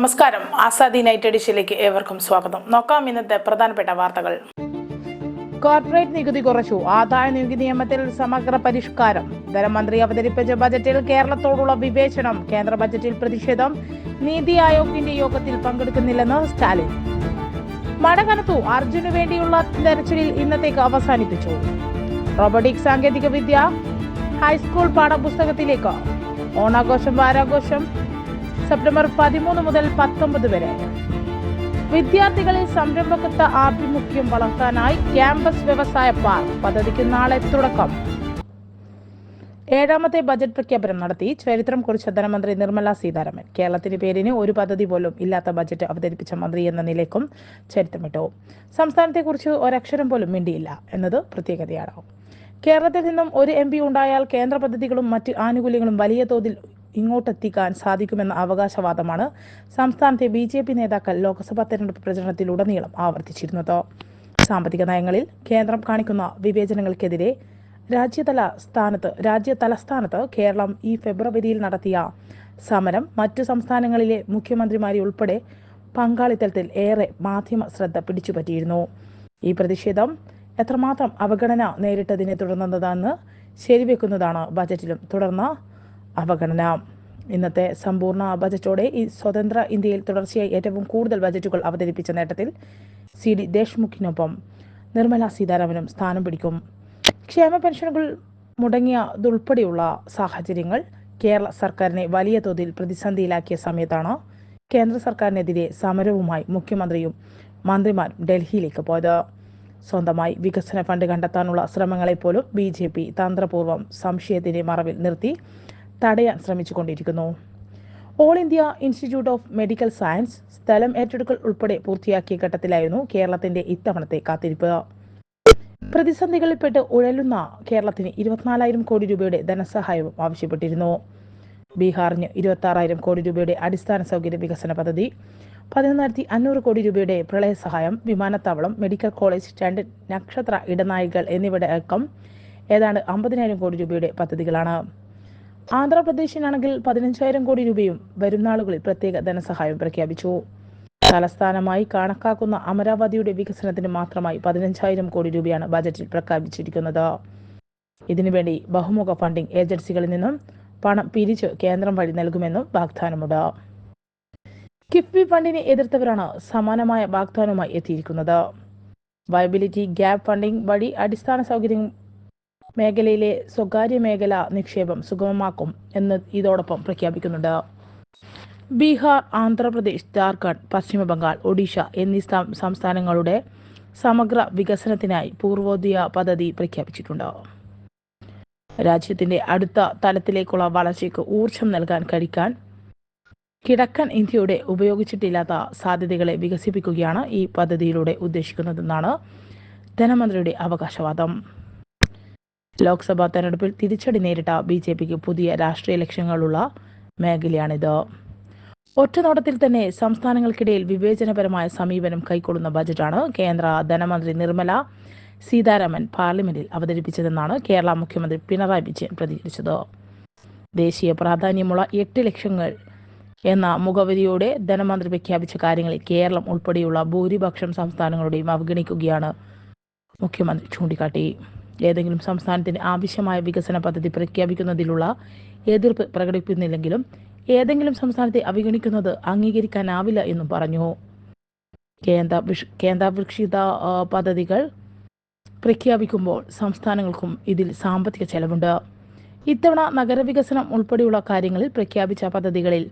നമസ്കാരം. ആസാദി നൈറ്റ് എഡിഷനിലേക്ക് ഏവർക്കും സ്വാഗതം. നോക്കാം ഇന്നത്തെ പ്രധാനപ്പെട്ട വാർത്തകൾ. കോർപ്പറേറ്റ് നികുതി കുറച്ചു. ആദായ നികുതി നിയമത്തിൽ സമഗ്ര പരിഷ്കാരം. ധനമന്ത്രി അവതരിപ്പിച്ച ബജറ്റിൽ കേരളത്തോടുള്ള വിവേചനം. കേന്ദ്ര ബജറ്റിൽ പ്രതിഷേധം. നീതി ആയോഗിന്റെ യോഗത്തിൽ പങ്കെടുക്കുന്നില്ലെന്ന് സ്റ്റാലിൻ. മഴ കനത്തു അർജുനു വേണ്ടിയുള്ള തെരച്ചിലിൽ ഇന്നത്തേക്ക് അവസാനിപ്പിച്ചു. റോബോട്ടിക് സാങ്കേതിക വിദ്യ ഹൈസ്കൂൾ പാഠപുസ്തകത്തിലേക്ക്. ഓണാഘോഷം വാരാഘോഷം സെപ്റ്റംബർ പതിമൂന്ന് മുതൽ പത്തൊമ്പത് വരെ. വിദ്യാർത്ഥികളിൽ സംരംഭകത്വ ആഭിമുഖ്യം വളർത്താനായി ക്യാമ്പസ് വ്യവസായ പാർക്ക് പദ്ധതിക്ക് നാളെ തുടക്കം. ഏഴാമത്തെ ബജറ്റ് പ്രഖ്യാപനം നടത്തി ചരിത്രം കുറിച്ച ധനമന്ത്രി നിർമ്മല സീതാരാമൻ. കേരളത്തിന് പേരിന് ഒരു പദ്ധതി പോലും ഇല്ലാത്ത ബജറ്റ് അവതരിപ്പിച്ച മന്ത്രി എന്ന നിലയ്ക്കും ചരിത്രമിട്ടു. സംസ്ഥാനത്തെക്കുറിച്ച് ഒരക്ഷരം പോലും മിണ്ടിയില്ല എന്നത് പ്രത്യേകതയാണ്? കേരളത്തിൽ നിന്നും ഒരു എം പി ഉണ്ടായാൽ കേന്ദ്ര പദ്ധതികളും മറ്റ് ആനുകൂല്യങ്ങളും വലിയ തോതിൽ ഇങ്ങോട്ടെത്തിക്കാൻ സാധിക്കുമെന്ന അവകാശവാദമാണ് സംസ്ഥാനത്തെ ബി ജെ പി നേതാക്കൾ ലോക്സഭാ തെരഞ്ഞെടുപ്പ് പ്രചരണത്തിലുടനീളം ആവർത്തിച്ചിരുന്നത്. സാമ്പത്തിക നയങ്ങളിൽ കേന്ദ്രം കാണിക്കുന്ന വിവേചനങ്ങൾക്കെതിരെ രാജ്യതല സ്ഥാനത്ത് രാജ്യ തലസ്ഥാനത്ത് കേരളം ഈ ഫെബ്രുവരിയിൽ നടത്തിയ സമരം മറ്റു സംസ്ഥാനങ്ങളിലെ മുഖ്യമന്ത്രിമാരെ ഉൾപ്പെടെ പങ്കാളിത്തത്തിൽ ഏറെ മാധ്യമ ശ്രദ്ധ പിടിച്ചുപറ്റിയിരുന്നു. ഈ പ്രതിഷേധം എത്രമാത്രം അവഗണന നേരിട്ടതിനെ തുടർന്നതാണെന്ന് ശരിവെക്കുന്നതാണ് ബജറ്റിലും. തുടർന്ന അവഗണന. ഇന്നത്തെ സമ്പൂർണ ബജറ്റോടെ ഈ സ്വതന്ത്ര ഇന്ത്യയിൽ തുടർച്ചയായി ഏറ്റവും കൂടുതൽ ബജറ്റുകൾ അവതരിപ്പിച്ച നേട്ടത്തിൽ സി ഡി ദേശ്മുഖിനൊപ്പം നിർമ്മല സീതാരാമനും സ്ഥാനം പിടിക്കും. ക്ഷേമ പെൻഷനുകൾ മുടങ്ങിയതുൾപ്പെടെയുള്ള സാഹചര്യങ്ങൾ കേരള സർക്കാരിനെ വലിയ തോതിൽ പ്രതിസന്ധിയിലാക്കിയ സമയത്താണ് കേന്ദ്ര സർക്കാരിനെതിരെ സമരവുമായി മുഖ്യമന്ത്രിയും മന്ത്രിമാരും ഡൽഹിയിലേക്ക് പോയത്. സ്വന്തമായി വികസന ഫണ്ട് കണ്ടെത്താനുള്ള ശ്രമങ്ങളെപ്പോലും ബി ജെ പി തന്ത്രപൂർവം സംശയത്തിന്റെ മറവിൽ നിർത്തി. തടയാൻ ശ്രമിച്ചുകൊണ്ടിരിക്കുന്നു. All India institute of medical science സ്ഥലം ഏറ്റെടുക്കൽ ഉൾപ്പെടെ പൂർത്തിയാക്കിയ ഘട്ടത്തിലായിരുന്നു കേരളത്തിന്റെ ഇത്തവണത്തെ കാത്തിരിപ്പ്. പ്രതിസന്ധികളിൽപ്പെട്ട് ഉഴലുന്ന കേരളത്തിന് ഇരുപത്തിനാലായിരം കോടി രൂപയുടെ ധനസഹായവും ആവശ്യപ്പെട്ടിരുന്നു. ബീഹാറിന് ഇരുപത്തി ആറായിരം കോടി രൂപയുടെ അടിസ്ഥാന സൗകര്യ വികസന പദ്ധതി പതിനൊന്നായിരത്തി അഞ്ഞൂറ് കോടി രൂപയുടെ പ്രളയ സഹായം വിമാനത്താവളം മെഡിക്കൽ കോളേജ് രണ്ട് നക്ഷത്ര ഇടനായികൾ എന്നിവയുടെ അടക്കം ഏതാണ്ട് അമ്പതിനായിരം കോടി രൂപയുടെ പദ്ധതികളാണ്. ആന്ധ്രാപ്രദേശിനാണെങ്കിൽ പതിനഞ്ചായിരം കോടി രൂപയും വരും നാളുകളിൽ പ്രത്യേക ധനസഹായം പ്രഖ്യാപിച്ചു. തലസ്ഥാനമായി കണക്കാക്കുന്ന അമരാവതിയുടെ വികസനത്തിന് മാത്രമായി പതിനഞ്ചായിരം കോടി രൂപയാണ് ബജറ്റിൽ പ്രഖ്യാപിച്ചിരിക്കുന്നത്. ഇതിനുവേണ്ടി ബഹുമുഖ ഫണ്ടിംഗ് ഏജൻസികളിൽ നിന്നും പണം പിരിച്ച് കേന്ദ്രം വഴി നൽകുമെന്നും വാഗ്ദാനമുണ്ട്. കിഫ്ബി ഫണ്ടിനെ എതിർത്തവരാണ് സമാനമായ വാഗ്ദാനവുമായി എത്തിയിരിക്കുന്നത്. വയബിലിറ്റി ഗ്യാപ് ഫണ്ടിംഗ് വഴി അടിസ്ഥാന സൗകര്യം മേഖലയിലെ സ്വകാര്യ മേഖല നിക്ഷേപം സുഗമമാക്കും എന്ന് ഇതോടൊപ്പം പ്രഖ്യാപിക്കുന്നുണ്ട്. ബീഹാർ ആന്ധ്രാപ്രദേശ് ജാർഖണ്ഡ് പശ്ചിമ ബംഗാൾ ഒഡീഷ എന്നീ സംസ്ഥാനങ്ങളുടെ സമഗ്ര വികസനത്തിനായി പൂർവോദയ പദ്ധതി പ്രഖ്യാപിച്ചിട്ടുണ്ട്. രാജ്യത്തിന്റെ അടുത്ത തലത്തിലേക്കുള്ള വളർച്ചയ്ക്ക് ഊർജം നൽകാൻ കഴിക്കാൻ കിഴക്കൻ ഇന്ത്യയുടെ ഉപയോഗിച്ചിട്ടില്ലാത്ത സാധ്യതകളെ വികസിപ്പിക്കുകയാണ് ഈ പദ്ധതിയിലൂടെ ഉദ്ദേശിക്കുന്നതെന്നാണ് ധനമന്ത്രിയുടെ അവകാശവാദം. ലോക്സഭാ തെരഞ്ഞെടുപ്പിൽ തിരിച്ചടി നേരിട്ട ബി ജെ പിക്ക് പുതിയ രാഷ്ട്രീയ ലക്ഷ്യങ്ങളുള്ള മേഖലയാണിത്. ഒറ്റനോട്ടത്തിൽ തന്നെ സംസ്ഥാനങ്ങൾക്കിടയിൽ വിവേചനപരമായ സമീപനം കൈക്കൊള്ളുന്ന ബജറ്റാണ് കേന്ദ്ര ധനമന്ത്രി നിർമ്മല സീതാരാമൻ പാർലമെന്റിൽ അവതരിപ്പിച്ചതെന്നാണ് കേരള മുഖ്യമന്ത്രി പിണറായി വിജയൻ പ്രതികരിച്ചത്. ദേശീയ പ്രാധാന്യമുള്ള എട്ട് ലക്ഷങ്ങൾ എന്ന മുഖവരിയോടെ ധനമന്ത്രി പ്രഖ്യാപിച്ച കാര്യങ്ങളിൽ കേരളം ഉൾപ്പെടെയുള്ള ഭൂരിപക്ഷം സംസ്ഥാനങ്ങളുടെയും അവഗണിക്കുകയാണ് മുഖ്യമന്ത്രി ചൂണ്ടിക്കാട്ടി. ഏതെങ്കിലും സംസ്ഥാനത്തിന് ആവശ്യമായ വികസന പദ്ധതി പ്രഖ്യാപിക്കുന്നതിലുള്ള എതിർപ്പ് പ്രകടിപ്പിക്കുന്നില്ലെങ്കിലും ഏതെങ്കിലും സംസ്ഥാനത്തെ അവഗണിക്കുന്നത് അംഗീകരിക്കാനാവില്ല എന്നും പറഞ്ഞു. കേന്ദ്ര കേന്ദ്രാവിക്ഷിത പദ്ധതികൾ പ്രഖ്യാപിക്കുമ്പോൾ സംസ്ഥാനങ്ങൾക്കും ഇതിൽ സാമ്പത്തിക ചെലവുണ്ട്. ഇത്തവണ നഗരവികസനം ഉൾപ്പെടെയുള്ള കാര്യങ്ങളിൽ പ്രഖ്യാപിച്ച പദ്ധതികളിൽ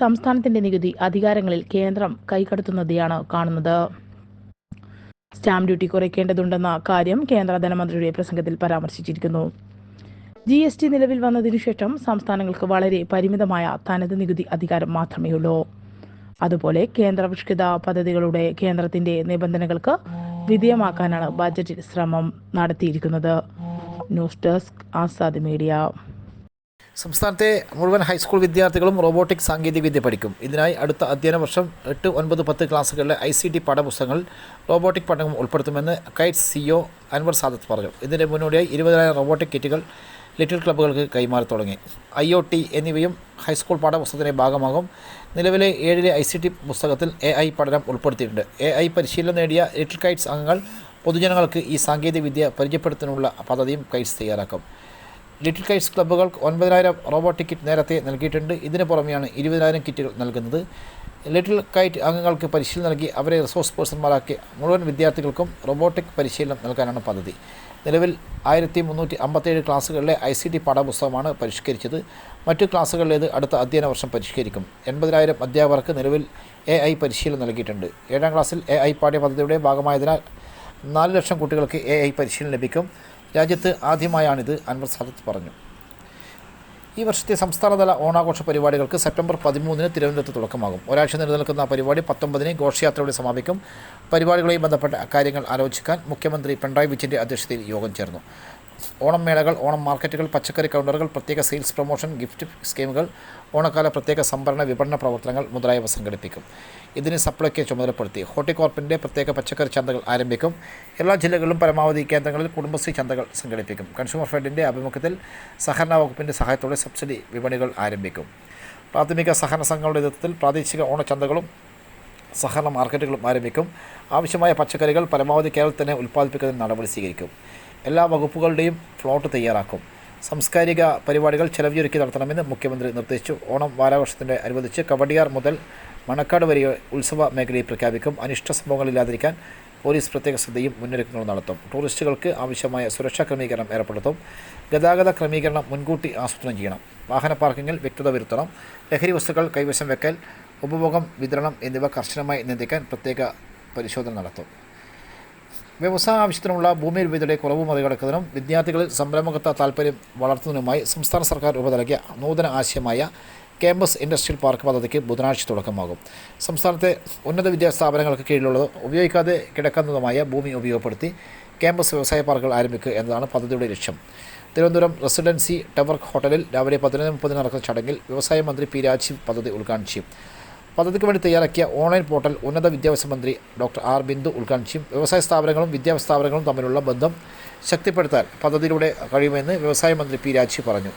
സംസ്ഥാനത്തിന്റെ നികുതി അധികാരങ്ങളിൽ കേന്ദ്രം കൈകടത്തുന്നതെയാണ് കാണുന്നത്. സ്റ്റാമ്പ് ഡ്യൂട്ടി കുറയ്ക്കേണ്ടതുണ്ടെന്ന കാര്യം കേന്ദ്ര ധനമന്ത്രിയുടെ പ്രസംഗത്തിൽ പരാമർശിച്ചിരിക്കുന്നു. ജി എസ് ടി നിലവിൽ വന്നതിനു ശേഷം സംസ്ഥാനങ്ങൾക്ക് വളരെ പരിമിതമായ തനത് നികുതി അധികാരം മാത്രമേയുള്ളൂ. അതുപോലെ കേന്ദ്രവിഷ്കൃത പദ്ധതികളുടെ കേന്ദ്രത്തിന്റെ നിബന്ധനകൾക്ക് വിധേയമാക്കാനാണ് ബജറ്റിൽ ശ്രമം നടത്തിയിരിക്കുന്നത്. News desk Azad media. സംസ്ഥാനത്തെ മുഴുവൻ ഹൈസ്കൂൾ വിദ്യാർത്ഥികളും റോബോട്ടിക് സാങ്കേതികവിദ്യ പഠിക്കും. ഇതിനായി അടുത്ത അധ്യയന വർഷം എട്ട് ഒൻപത് പത്ത് ക്ലാസ്സുകളിലെ ഐ സി ടി പാഠപുസ്തകങ്ങൾ റോബോട്ടിക് പഠനം ഉൾപ്പെടുത്തുമെന്ന് കൈറ്റ് സിഒ അൻവർ സാദത്ത് പറഞ്ഞു. ഇതിന്റെ മുന്നോടിയായി ഇരുപതിനായിരം റോബോട്ടിക് കിറ്റുകൾ ലിറ്റിൽ ക്ലബ്ബുകൾക്ക് കൈമാറി തുടങ്ങി. ഐ ഒ ടി എന്നിവയും ഹൈസ്കൂൾ പാഠപുസ്തകത്തിന്റെ ഭാഗമാകും. നിലവിലെ ഏഴിലെ ഐ സി ടി പുസ്തകത്തിൽ എ ഐ പഠനം ഉൾപ്പെടുത്തിയിട്ടുണ്ട്. എ ഐ പരിശീലനം നേടിയ ലിറ്റിൽ കൈറ്റ്സ് അംഗങ്ങൾ പൊതുജനങ്ങൾക്ക് ഈ സാങ്കേതികവിദ്യ പരിചയപ്പെടുത്തുന്നതിനുള്ള പദ്ധതിയും കൈറ്റ്സ് തയ്യാറാക്കും. ലിറ്റിൽ കൈറ്റ്സ് ക്ലബ്ബുകൾക്ക് ഒൻപതിനായിരം റോബോട്ടിക് കിറ്റ് നേരത്തെ നൽകിയിട്ടുണ്ട്. ഇതിന് പുറമെയാണ് ഇരുപതിനായിരം കിറ്റുകൾ നൽകുന്നത്. ലിറ്റിൽ കൈറ്റ് അംഗങ്ങൾക്ക് പരിശീലനം നൽകി അവരെ റിസോഴ്സ് പേഴ്സൺമാരാക്കി മുഴുവൻ വിദ്യാർത്ഥികൾക്കും റോബോട്ടിക് പരിശീലനം നൽകാനാണ് പദ്ധതി. നിലവിൽ ആയിരത്തി മുന്നൂറ്റി അമ്പത്തേഴ് ക്ലാസ്സുകളിലെ ഐ സി ടി പാഠപുസ്തകമാണ് പരിഷ്കരിച്ചത്. മറ്റു ക്ലാസ്സുകളിലേത് അടുത്ത അധ്യയന വർഷം പരിഷ്കരിക്കും. എൺപതിനായിരം അധ്യാപകർക്ക് നിലവിൽ എ ഐ പരിശീലനം നൽകിയിട്ടുണ്ട്. ഏഴാം ക്ലാസ്സിൽ എ ഐ പാഠ്യപദ്ധതിയുടെ ഭാഗമായതിനാൽ നാല് ലക്ഷം കുട്ടികൾക്ക് എ ഐ പരിശീലനം ലഭിക്കും. രാജ്യത്ത് ആദ്യമായാണിത് അൻവർ സാദത്ത് പറഞ്ഞു. ഈ വർഷത്തെ സംസ്ഥാനതല ഓണാഘോഷ പരിപാടികൾക്ക് സെപ്റ്റംബർ പതിമൂന്നിന് തിരുവനന്തപുരത്ത് തുടക്കമാകും. ഒരാഴ്ച നിലനിൽക്കുന്ന പരിപാടി പത്തൊമ്പതിന് ഘോഷയാത്രയോടെ സമാപിക്കും. പരിപാടികളുമായി ബന്ധപ്പെട്ട കാര്യങ്ങൾ ആലോചിക്കാൻ മുഖ്യമന്ത്രി പിണറായി വിജയന്റെ അധ്യക്ഷതയിൽ യോഗം ചേർന്നു. ഓണം മേളകൾ ഓണം മാർക്കറ്റുകൾ പച്ചക്കറി കൗണ്ടറുകൾ പ്രത്യേക സെയിൽസ് പ്രൊമോഷൻ ഗിഫ്റ്റ് സ്കീമുകൾ ഓണക്കാല പ്രത്യേക സംഭരണ വിപണന പ്രവർത്തനങ്ങൾ മുതലായവ സംഘടിപ്പിക്കും. ഇതിന് സപ്ലൈക്ക് ചുമതലപ്പെടുത്തി ഹോർട്ടികോർപ്പിന്റെ പ്രത്യേക പച്ചക്കറി ചന്തകൾ ആരംഭിക്കും. എല്ലാ ജില്ലകളിലും പരമാവധി കേന്ദ്രങ്ങളിൽ കുടുംബശ്രീ ചന്തകൾ സംഘടിപ്പിക്കും. കൺസ്യൂമർ ഫെഡിന്റെ ആഭിമുഖ്യത്തിൽ സഹകരണ വകുപ്പിന്റെ സഹായത്തോടെ സബ്സിഡി വിപണികൾ ആരംഭിക്കും. പ്രാഥമിക സഹകരണ സംഘങ്ങളുടെ നേതൃത്വത്തിൽ പ്രാദേശിക ഓണച്ചന്തകളും സഹകരണ മാർക്കറ്റുകളും ആരംഭിക്കും. ആവശ്യമായ പച്ചക്കറികൾ പരമാവധി കേരളത്തിൽ ഉൽപ്പാദിപ്പിക്കുന്നതിന് നടപടി സ്വീകരിക്കും. എല്ലാ വകുപ്പുകളുടെയും ഫ്ലോട്ട് തയ്യാറാക്കും. സാംസ്കാരിക പരിപാടികൾ ചെലവിയൊരുക്കി നടത്തണമെന്ന് മുഖ്യമന്ത്രി നിർദ്ദേശിച്ചു. ഓണം വാരാഘോഷത്തിന്റെ അനുവദിച്ച് കവടിയാർ മുതൽ മണക്കാട് വരെ ഉത്സവ മേഖലയിൽ പ്രഖ്യാപിക്കും. അനിഷ്ട സംഭവങ്ങളില്ലാതിരിക്കാൻ പോലീസ് പ്രത്യേക ശ്രദ്ധയും മുന്നൊരുക്കങ്ങളും നടത്തും. ടൂറിസ്റ്റുകൾക്ക് ആവശ്യമായ സുരക്ഷാ ക്രമീകരണം ഏർപ്പെടുത്തും. ഗതാഗത ക്രമീകരണം മുൻകൂട്ടി ആസൂത്രണം ചെയ്യണം. വാഹന പാർക്കിങ്ങിൽ വ്യക്തത വരുത്തണം. ലഹരി വസ്തുക്കൾ കൈവശം വെക്കൽ ഉപഭോഗം വിതരണം എന്നിവ കർശനമായി നിയന്ത്രിക്കാൻ പ്രത്യേക പരിശോധന നടത്തും. വ്യവസായ ആവശ്യത്തിനുള്ള ഭൂമി ലഭ്യതയുടെ കുറവ് മറികടക്കുന്നതിനും വിദ്യാർത്ഥികളിൽ സംരംഭകത്വ താൽപ്പര്യം വളർത്തുന്നതിനുമായി സംസ്ഥാന സർക്കാർ രൂപ നൂതന ആശയമായ ക്യാമ്പസ് ഇൻഡസ്ട്രിയൽ പാർക്ക് പദ്ധതിക്ക് ബുധനാഴ്ച തുടക്കമാകും. സംസ്ഥാനത്തെ ഉന്നത വിദ്യാസ്ഥാപനങ്ങൾക്ക് കീഴിലുള്ളത് ഉപയോഗിക്കാതെ കിടക്കുന്നതുമായ ഭൂമി ഉപയോഗപ്പെടുത്തി ക്യാമ്പസ് വ്യവസായ പാർക്കുകൾ ആരംഭിക്കുക എന്നതാണ് പദ്ധതിയുടെ ലക്ഷ്യം. തിരുവനന്തപുരം റെസിഡൻസി ടവർ ഹോട്ടലിൽ രാവിലെ പതിനൊന്ന് മുപ്പതിന് നടക്കുന്ന ചടങ്ങിൽ വ്യവസായ മന്ത്രി പി രാജീവ് പദ്ധതി ഉദ്ഘാടനം ചെയ്യും. പദ്ധതിക്ക് വേണ്ടി തയ്യാറാക്കിയ ഓൺലൈൻ പോർട്ടൽ ഉന്നത വിദ്യാഭ്യാസ മന്ത്രി ഡോക്ടർ ആർ ബിന്ദു ഉദ്ഘാടനം ചെയ്യും. വ്യവസായ സ്ഥാപനങ്ങളും വിദ്യാഭ്യാസ സ്ഥാപനങ്ങളും തമ്മിലുള്ള ബന്ധം ശക്തിപ്പെടുത്താൻ പദ്ധതിയിലൂടെ കഴിയുമെന്ന് വ്യവസായ മന്ത്രി പി രാജി പറഞ്ഞു.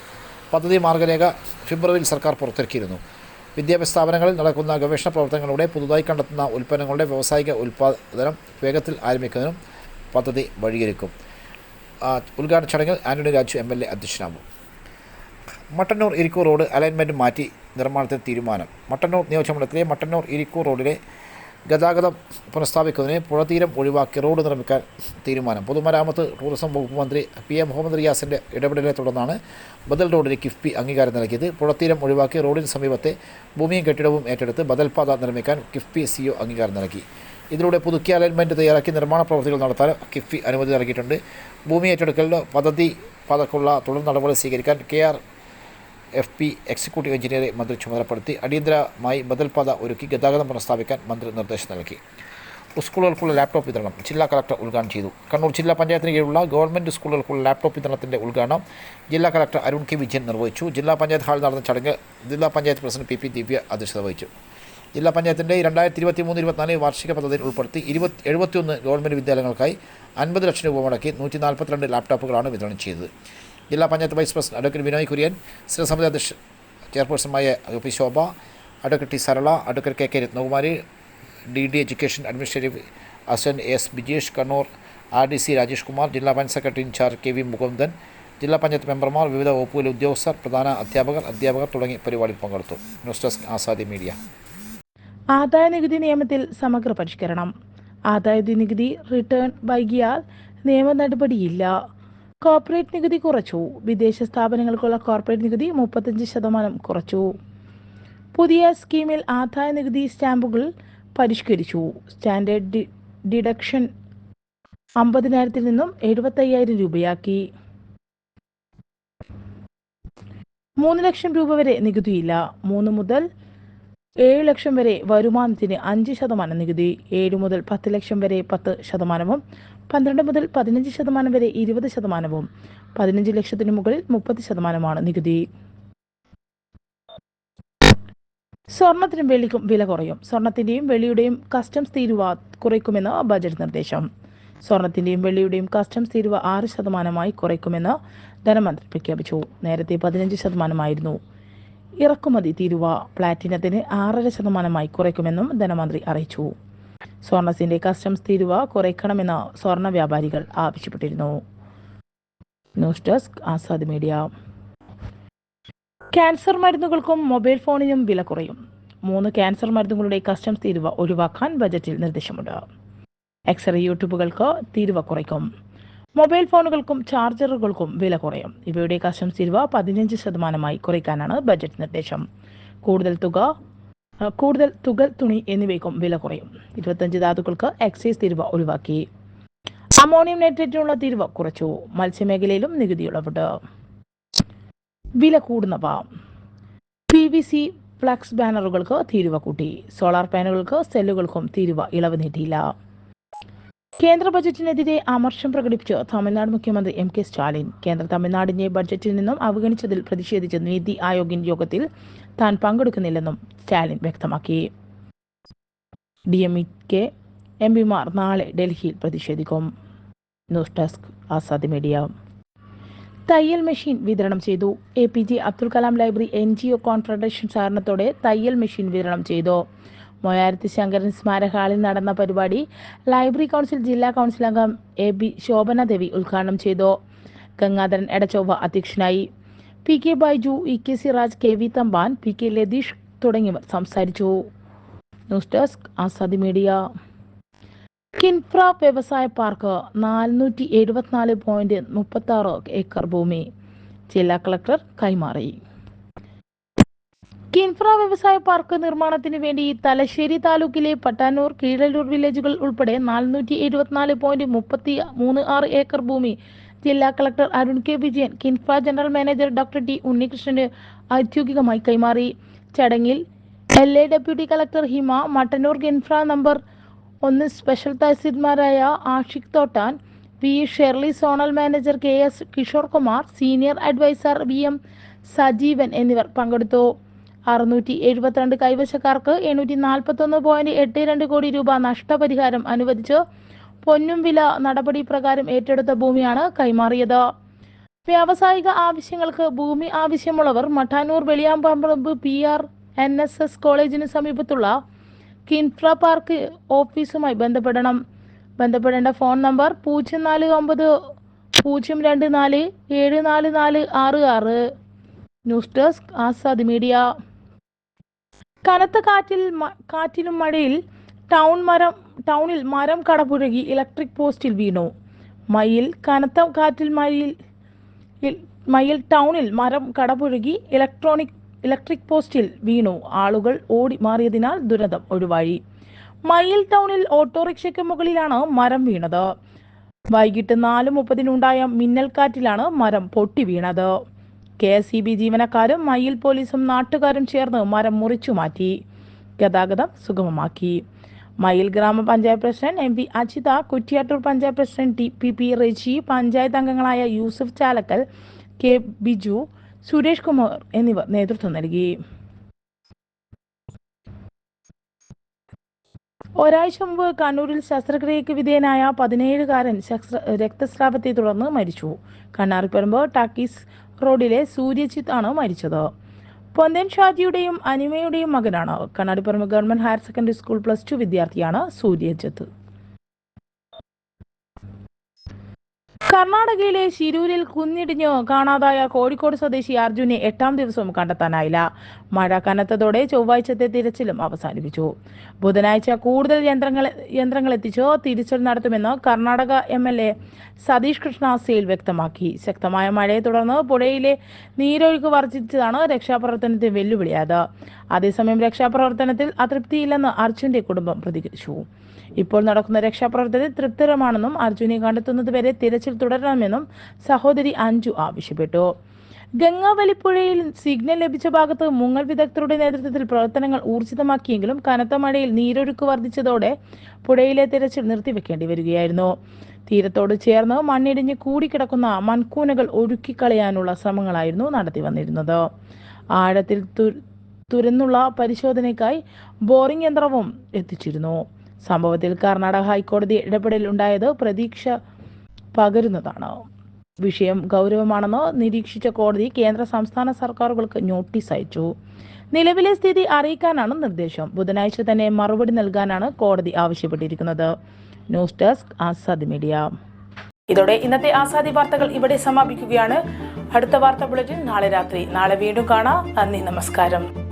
പദ്ധതി മാർഗരേഖ ഫെബ്രുവരിയിൽ സർക്കാർ പുറത്തിറക്കിയിരുന്നു. വിദ്യാഭ്യാസ സ്ഥാപനങ്ങളിൽ നടക്കുന്ന ഗവേഷണ പ്രവർത്തനങ്ങളിലൂടെ പുതുതായി കണ്ടെത്തുന്ന ഉൽപ്പന്നങ്ങളുടെ വ്യാവസായിക ഉൽപ്പാദനം വേഗത്തിൽ ആരംഭിക്കുന്നതിനും പദ്ധതി വഴിയൊരുക്കും. ഉദ്ഘാടന ചടങ്ങിൽ Antony Raju M L A അധ്യക്ഷനാകും. Mattannur Irikkur road alignment മാറ്റി നിർമ്മാണത്തിന് തീരുമാനം. മട്ടന്നൂർ നിയോജകമണ്ഡലത്തിലെ മട്ടന്നൂർ ഇരിക്കൂർ റോഡിലെ ഗതാഗതം പുനഃസ്ഥാപിക്കുന്നതിന് പുഴതീരം ഒഴിവാക്കി റോഡ് നിർമ്മിക്കാൻ തീരുമാനം. പൊതുമരാമത്ത് ടൂറിസം വകുപ്പ് മന്ത്രി പി എം മുഹമ്മദ് റിയാസിന്റെ ഇടപെടലിനെ തുടർന്നാണ് ബദൽ റോഡിന് കിഫ്ബി അംഗീകാരം നൽകിയത്. പുഴതീരം ഒഴിവാക്കി റോഡിന് സമീപത്തെ ഭൂമിയും കെട്ടിടവും ഏറ്റെടുത്ത് ബദൽപാത നിർമ്മിക്കാൻ കിഫ്ബി സിഒ അംഗീകാരം നൽകി. ഇതിലൂടെ പുതുക്കിയ അലൈൻമെന്റ് തയ്യാറാക്കി നിർമ്മാണ പ്രവൃത്തികൾ നടത്താൻ കിഫ്ബി അനുമതി നൽകിയിട്ടുണ്ട്. ഭൂമി ഏറ്റെടുക്കലിന് പദ്ധതി പാതക്കുള്ള തുടർ നടപടി സ്വീകരിക്കാൻ K R F P executive എഞ്ചിനീയറെ മന്ത്രി ചുമതലപ്പെടുത്തി അടിയന്തരമായി ബദൽപാത ഒരുക്കി ഗതാഗതം പുനഃസ്ഥാപിക്കാൻ മന്ത്രി നിർദ്ദേശം നൽകി. സ്കൂളുകൾക്കുള്ള ലാപ്ടോപ്പ് വിതരണം ജില്ലാ കളക്ടർ ഉദ്ഘാടനം ചെയ്തു. കണ്ണൂർ ജില്ലാ പഞ്ചായത്തിന് കീഴിലുള്ള ഗവൺമെന്റ് സ്കൂളുകൾക്കുള്ള ലാപ്ടോപ്പ് വിതരണത്തിന്റെ ഉദ്ഘാടനം ജില്ലാ കളക്ടർ അരുൺ കെ വിജയൻ നിർവഹിച്ചു. ജില്ലാ പഞ്ചായത്ത് ഹാളിൽ നടന്ന ചടങ്ങ് ജില്ലാ panchayat president P P Divya അധ്യക്ഷത വഹിച്ചു. ജില്ലാ പഞ്ചായത്തിന്റെ രണ്ടായിരത്തി ഇരുപത്തി മൂന്ന് ഇരുപത്തിനാല് വാർഷിക പദ്ധതിയിൽ ഉൾപ്പെടുത്തി ഇരുപത്തി എഴുപത്തിയൊന്ന് ഗവൺമെന്റ് വിദ്യാലയങ്ങൾക്കായി അൻപത് ലക്ഷം രൂപ മുടക്കി നൂറ്റി നാൽപ്പത്തിരണ്ട് ലാപ്ടോപ്പുകളാണ് വിതരണം ചെയ്തത്. ജില്ലാ panchayat vice president advocate Vinoy Kurian സ്ഥിരസമിതി അധ്യക്ഷൻ ചെയർപേഴ്സണുമായ U P Shobha advocate T Sarala advocate K K Ratnakumari D D education administrative assistant S Bijesh Kannur R D C Rajesh Kumar ജില്ലാ panchayat secretary in charge K V Mukundan ജില്ലാ പഞ്ചായത്ത് മെമ്പർമാർ വിവിധ വകുപ്പുകളിലെ ഉദ്യോഗസ്ഥർ പ്രധാന അധ്യാപകർ അധ്യാപകർ തുടങ്ങി പരിപാടിയിൽ പങ്കെടുത്തു. News desk Azadi media. ആദായ നികുതി നിയമത്തിൽ സമഗ്ര പരിഷ്കരണം. ആദായ നികുതി റിട്ടേൺ വൈകിയാൽ നിയമ നടപടിയില്ല. കോർപ്പറേറ്റ് നികുതി കുറച്ചു. വിദേശ സ്ഥാപനങ്ങൾക്കുള്ള കോർപ്പറേറ്റ് നികുതി മുപ്പത്തഞ്ച് ശതമാനം കുറച്ചു. പുതിയ സ്കീമിൽ ആദായ നികുതി സ്റ്റാമ്പുകൾ പരിഷ്കരിച്ചു. സ്റ്റാൻഡേർഡ് ഡിഡക്ഷൻ അമ്പതിനായിരത്തിൽ നിന്നും എഴുപത്തയ്യായിരം രൂപയാക്കി. മൂന്ന് ലക്ഷം രൂപ വരെ നികുതിയില്ല. മൂന്ന് മുതൽ ഏഴ് ലക്ഷം വരെ വരുമാനത്തിന് അഞ്ച് ശതമാനം നികുതി. ഏഴ് മുതൽ പത്ത് ലക്ഷം വരെ പത്ത് ശതമാനവും പന്ത്രണ്ട് മുതൽ പതിനഞ്ച് ശതമാനം വരെ ഇരുപത് ശതമാനവും. പതിനഞ്ച് ലക്ഷത്തിന് മുകളിൽ മുപ്പത് ശതമാനമാണ് നികുതി. സ്വർണത്തിനും വെള്ളിക്കും വില കുറയും. സ്വർണത്തിന്റെയും വെള്ളിയുടെയും കസ്റ്റംസ് തീരുവ കുറയ്ക്കുമെന്ന് ബജറ്റ് നിർദ്ദേശം. സ്വർണത്തിന്റെയും വെള്ളിയുടെയും കസ്റ്റംസ് തീരുവ ആറ് ശതമാനമായി കുറയ്ക്കുമെന്ന് ധനമന്ത്രി പ്രഖ്യാപിച്ചു. നേരത്തെ പതിനഞ്ച് ശതമാനമായിരുന്നു. ഇറക്കുമതി തീരുവ പ്ലാറ്റിനത്തിന് ആറര ശതമാനമായി കുറയ്ക്കുമെന്നും ധനമന്ത്രി അറിയിച്ചു. സ്വർണത്തിന്റെ കസ്റ്റംസ് തീരുവ കുറയ്ക്കണമെന്ന് സ്വർണ വ്യാപാരികൾ ആവശ്യപ്പെട്ടിരുന്നു. News desk Azad media. Cancer മരുന്നുകൾക്കും mobile ഫോണിനും വില കുറയും. മൂന്ന് ക്യാൻസർ മരുന്നുകളുടെ കസ്റ്റംസ് തീരുവ ഒഴിവാക്കാൻ ബജറ്റിൽ നിർദ്ദേശമുണ്ട്. എക്സ്റേ യൂട്യൂബുകൾക്ക് തീരുവ കുറയ്ക്കും. മൊബൈൽ ഫോണുകൾക്കും ചാർജറുകൾക്കും വില കുറയും. ഇവയുടെ കസ്റ്റംസ് തീരുവ പതിനഞ്ച് ശതമാനമായി കുറയ്ക്കാനാണ് ബജറ്റ് നിർദ്ദേശം. കൂടുതൽ തുക കൂടുതൽ തുകൽ തുണി എന്നിവയ്ക്കും വില കുറയും. ഇരുപത്തഞ്ച് ധാതുക്കൾക്ക് എക്സൈസ് തീരുവ ഒഴിവാക്കി. അമോണിയം നൈട്രേറ്റിനുള്ള തീരുവ കുറച്ചു. മത്സ്യമേഖലയിലും നികുതി ഇളവുണ്ട് വില കൂടുന്നവ. പി വി സി ഫ്ലക്സ് ബാനറുകൾക്ക് തീരുവ കൂട്ടി. സോളാർ പാനലുകൾക്ക് സെല്ലുകൾക്കും തീരുവ ഇളവ് നീട്ടിയില്ല. കേന്ദ്ര ബജറ്റിനെതിരെ അമർഷം പ്രകടിപ്പിച്ച് തമിഴ്നാട് മുഖ്യമന്ത്രി എം കെ സ്റ്റാലിൻ. കേന്ദ്ര തമിഴ്നാടിനെ ബഡ്ജറ്റിൽ നിന്നും അവഗണിച്ചതിൽ പ്രതിഷേധിച്ച് നീതി ആയോഗിൻ യോഗത്തിൽ താൻ പങ്കെടുക്കുന്നില്ലെന്നും സ്റ്റാലിൻ വ്യക്തമാക്കി. ഡി എം കെ എം പിമാർ നാളെ ഡൽഹിയിൽ പ്രതിഷേധിക്കും. News desk Azad media. തയ്യൽ മെഷീൻ വിതരണം ചെയ്തു. A P J Abdul Kalam library N G O confederation സഹകരണത്തോടെ തയ്യൽ മെഷീൻ വിതരണം ചെയ്തു. മൊയാരത്തി ശങ്കരൻ സ്മാരക ഹാളിൽ നടന്ന പരിപാടി ലൈബ്രറി കൗൺസിൽ ജില്ലാ കൗൺസിൽ അംഗം എ ബി ശോഭന ദേവി ഉദ്ഘാടനം ചെയ്തു. ഗംഗാധരൻ എടച്ചൊവ്വ അധ്യക്ഷനായി. P K Baiju E K Siraj K V Thampan P K Latheesh തുടങ്ങിയവർ സംസാരിച്ചു. News desk Azadi media. KINFRA വ്യവസായ പാർക്ക് നാനൂറ്റി എഴുപത്തിനാല് പോയിന്റ് മുപ്പത്തി ആറ് ഏക്കർ ഭൂമി. ജില്ലാ കളക്ടർ കൈമാറി. കിൻഫ്ര വ്യവസായ പാർക്ക് നിർമ്മാണത്തിന് വേണ്ടി തലശ്ശേരി താലൂക്കിലെ പട്ടാനൂർ കീഴല്ലൂർ വില്ലേജുകൾ ഉൾപ്പെടെ നാനൂറ്റി എഴുപത്തിനാല് പോയിന്റ് മുപ്പത്തി മൂന്ന് ആറ് ഏക്കർ ഭൂമി. ജില്ലാ collector Arun K Vijayan KINFRA general manager doctor T ഉണ്ണികൃഷ്ണന് ഔദ്യോഗികമായി കൈമാറി. ചടങ്ങിൽ L A deputy collector Hima Mattannur KINFRA number ഒന്ന് special തഹസീൽമാരായ Ashiq Thottan V Shirley zonal manager K S Kishore Kumar senior advisor V M Sajeevan എന്നിവർ പങ്കെടുത്തു. അറുന്നൂറ്റി എഴുപത്തിരണ്ട് കൈവശക്കാർക്ക് എണ്ണൂറ്റി നാൽപ്പത്തൊന്ന് പോയിന്റ് എട്ട് രണ്ട് കോടി രൂപ നഷ്ടപരിഹാരം അനുവദിച്ച് പൊന്നും വില നടപടി പ്രകാരം ഏറ്റെടുത്ത ഭൂമിയാണ് കൈമാറിയത്. വ്യാവസായിക ആവശ്യങ്ങൾക്ക് ഭൂമി ആവശ്യമുള്ളവർ Mattannur Veliyamparamba P R N S S കോളേജിന് സമീപത്തുള്ള കിൻഫ്ര പാർക്ക് ഓഫീസുമായി ബന്ധപ്പെടണം. ബന്ധപ്പെടേണ്ട ഫോൺ നമ്പർ പൂജ്യം നാല് ഒമ്പത് പൂജ്യം രണ്ട് നാല് ഏഴ് നാല് നാല് ആറ് ആറ്. News desk Azad media. കനത്ത കാറ്റിൽ കാറ്റിനും മഴയിൽ ടൗൺ മരം ടൗണിൽ മരം കടപുഴകി ഇലക്ട്രിക് പോസ്റ്റിൽ വീണു. മയിൽ കനത്ത കാറ്റിൽ മയിൽ മയിൽ ടൗണിൽ മരം കടപുഴകി ഇലക്ട്രോണിക് ഇലക്ട്രിക് പോസ്റ്റിൽ വീണു. ആളുകൾ ഓടി മാറിയതിനാൽ ദുരന്തം ഒഴിവായി. മയിൽ ടൗണിൽ ഓട്ടോറിക്ഷയ്ക്ക് മുകളിലാണ് മരം വീണത്. വൈകിട്ട് നാല് മുപ്പതിനുണ്ടായ മിന്നൽക്കാറ്റിലാണ് മരം പൊട്ടി വീണത്. കെ എസ് ഇ ബി ജീവനക്കാരും മയിൽ പോലീസും നാട്ടുകാരും ചേർന്ന് മരം മുറിച്ചു മാറ്റി. ഗതാഗതം സുഗമമാക്കി. മയിൽ ഗ്രാമപഞ്ചായത്ത് president M P Ajitha Kuttiattoor panchayat president T P P Reji panchayat അംഗങ്ങളായ യൂസുഫ് ചാലക്കൽ കെ ബിജു സുരേഷ് കുമാർ എന്നിവർ നേതൃത്വം നൽകി. ഒരാഴ്ച മുമ്പ് കണ്ണൂരിൽ ശസ്ത്രക്രിയയ്ക്ക് വിധേയനായ പതിനേഴുകാരൻ രക്തസ്രാവത്തെ തുടർന്ന് മരിച്ചു. കണ്ണാറിപ്പറമ്പ് ടാക്കീസ് റോഡിലെ സൂര്യജിത്ത് ആണ് മരിച്ചത്. പൊന്തൻ ഷാജിയുടെയും അനിമയുടെയും മകനാണ്. Kannadiparamba government higher secondary school plus two വിദ്യാർത്ഥിയാണ് സൂര്യജിത്ത്. കർണാടകയിലെ ശിരൂരിൽ കുന്നിടിഞ്ഞ് കാണാതായ കോഴിക്കോട് സ്വദേശി അർജുനെ എട്ടാം ദിവസവും കണ്ടെത്താനായില്ല. മഴ കനത്തതോടെ ചൊവ്വാഴ്ചത്തെ തിരച്ചിലും അവസാനിപ്പിച്ചു. ബുധനാഴ്ച കൂടുതൽ യന്ത്രങ്ങൾ യന്ത്രങ്ങൾ എത്തിച്ച് തിരച്ചിൽ നടത്തുമെന്ന് Karnataka M L A Satish Krishna Sail വ്യക്തമാക്കി. ശക്തമായ മഴയെ തുടർന്ന് പുഴയിലെ നീരൊഴുക്ക് വർദ്ധിച്ചതാണ് രക്ഷാപ്രവർത്തനത്തെ വെല്ലുവിളിയായത്. അതേസമയം രക്ഷാപ്രവർത്തനത്തിൽ അതൃപ്തിയില്ലെന്ന് അർജുന്റെ കുടുംബം പ്രതികരിച്ചു. ഇപ്പോൾ നടക്കുന്ന രക്ഷാപ്രവർത്തനത്തിൽ തൃപ്തരമാണെന്നും അർജുനെ കണ്ടെത്തുന്നതുവരെ തിരച്ചിൽ തുടരണമെന്നും സഹോദരി അഞ്ജു ആവശ്യപ്പെട്ടു. ഗംഗാവലിപ്പുഴയിൽ സിഗ്നൽ ലഭിച്ച ഭാഗത്ത് മുങ്ങൽ വിദഗ്ധരുടെ നേതൃത്വത്തിൽ പ്രവർത്തനങ്ങൾ ഊർജിതമാക്കിയെങ്കിലും കനത്ത മഴയിൽ നീരൊഴുക്ക് വർദ്ധിച്ചതോടെ പുഴയിലെ തിരച്ചിൽ നിർത്തിവെക്കേണ്ടി വരികയായിരുന്നു. തീരത്തോട് ചേർന്ന് മണ്ണിടിഞ്ഞ് കൂടിക്കിടക്കുന്ന മൺകൂനകൾ ഒഴുക്കിക്കളയാനുള്ള ശ്രമങ്ങളായിരുന്നു നടത്തി വന്നിരുന്നത്. ആഴത്തിൽ തുരന്നുള്ള പരിശോധനയ്ക്കായി ബോറിംഗ് യന്ത്രവും എത്തിച്ചിരുന്നു. സംഭവത്തിൽ കർണാടക ഹൈക്കോടതി ഇടപെടൽ ഉണ്ടായത് പ്രതീക്ഷ പകരുന്നതാണ്. വിഷയം ഗൗരവമാണെന്ന് നിരീക്ഷിച്ച കോടതി കേന്ദ്ര സംസ്ഥാന സർക്കാരുകൾക്ക് നോട്ടീസ് അയച്ചു. നിലവിലെ സ്ഥിതി അറിയിക്കാനാണ് നിർദ്ദേശം. ബുധനാഴ്ച തന്നെ മറുപടി നൽകാനാണ് കോടതി ആവശ്യപ്പെട്ടിരിക്കുന്നത്. News desk Azad media. ഇതോടെ ഇന്നത്തെ ആസാദി വാർത്തകൾ ഇവിടെ സമാപിക്കുകയാണ്. അടുത്ത വാർത്ത ബുള്ളറ്റിൻ നാളെ രാത്രി. നാളെ വീണ്ടും കാണാം. നന്ദി നമസ്കാരം.